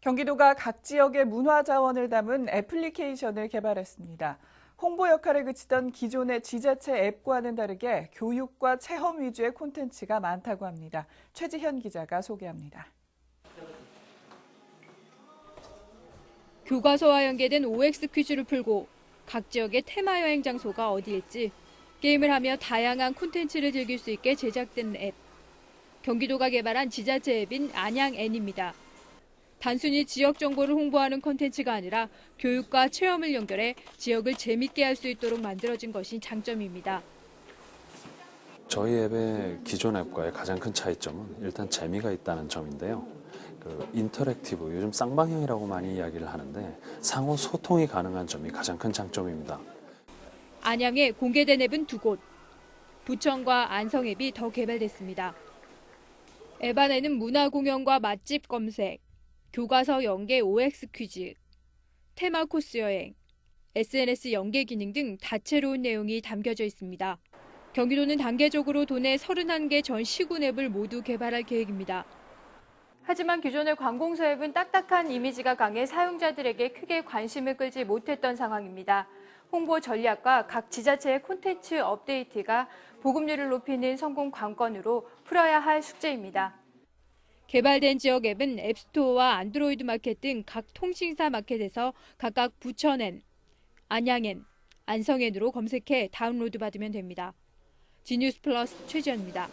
경기도가 각 지역의 문화 자원을 담은 애플리케이션을 개발했습니다. 홍보 역할에 그치던 기존의 지자체 앱과는 다르게 교육과 체험 위주의 콘텐츠가 많다고 합니다. 최지현 기자가 소개합니다. 교과서와 연계된 OX 퀴즈를 풀고 각 지역의 테마 여행 장소가 어디일지 게임을 하며 다양한 콘텐츠를 즐길 수 있게 제작된 앱. 경기도가 개발한 지자체 앱인 안양N입니다. 단순히 지역 정보를 홍보하는 콘텐츠가 아니라 교육과 체험을 연결해 지역을 재밌게 할 수 있도록 만들어진 것이 장점입니다. 저희 앱의 기존 앱과의 가장 큰 차이점은 일단 재미가 있다는 점인데요. 그 인터랙티브, 요즘 쌍방향이라고 많이 이야기를 하는데 상호 소통이 가능한 점이 가장 큰 장점입니다. 안양에 공개된 앱은 두 곳. 부천과 안성 앱이 더 개발됐습니다. 앱 안에는 문화 공연과 맛집 검색, 교과서 연계 OX 퀴즈, 테마 코스 여행, SNS 연계 기능 등 다채로운 내용이 담겨져 있습니다. 경기도는 단계적으로 도내 31개 전 시군 앱을 모두 개발할 계획입니다. 하지만 기존의 관공서 앱은 딱딱한 이미지가 강해 사용자들에게 크게 관심을 끌지 못했던 상황입니다. 홍보 전략과 각 지자체의 콘텐츠 업데이트가 보급률을 높이는 성공 관건으로 풀어야 할 숙제입니다. 개발된 지역 앱은 앱스토어와 안드로이드 마켓 등 각 통신사 마켓에서 각각 부천엔, 안양엔, 안성엔으로 검색해 다운로드 받으면 됩니다. 지뉴스 플러스 최지연입니다.